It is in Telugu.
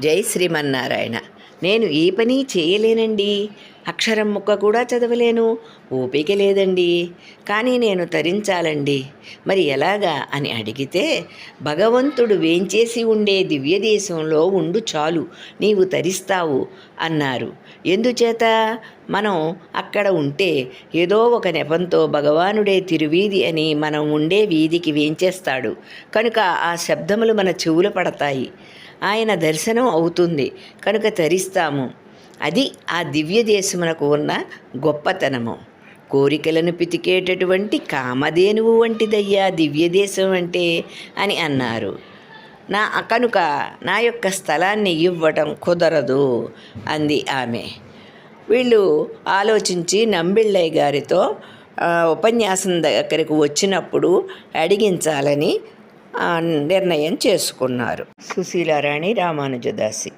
జై శ్రీమన్నారాయణ. నేను ఏ పని చేయలేనండి? అక్షరం ముక్క కూడా చదవలేను. ఓపిక లేదండి. కానీ నేను తరించాలండి. మరి ఎలాగా అని అడిగితే భగవంతుడు వేంచేసి ఉండే దివ్య దేశంలో ఉండు చాలు నీవు తరిస్తావు అన్నారు. ఎందుచేత? మనం అక్కడ ఉంటే ఏదో ఒక నెపంతో భగవానుడే తిరువీధి అని మనం ఉండే వీధికి వేంచేస్తాడు. కనుక ఆ శబ్దములు మన చెవులు పడతాయి. ఆయన దర్శనం అవుతుంది. కనుక తరిస్తాము. అది ఆ దివ్య దేశమునకు ఉన్న గొప్పతనము. కోరికలను పితికేటటువంటి కామధేనువు వంటిదయ్యా దివ్య దేశం అంటే అని అన్నారు. నా కనుక నా యొక్క స్థలాన్ని ఇవ్వటం కుదరదు అంది ఆమె. వీళ్ళు ఆలోచించి నంబిళ్ళయ్య గారితో ఉపన్యాసం దగ్గరకు వచ్చినప్పుడు అడిగించాలని నిర్ణయం చేసుకున్నారు. సుశీలారాణి రామానుజదాసి.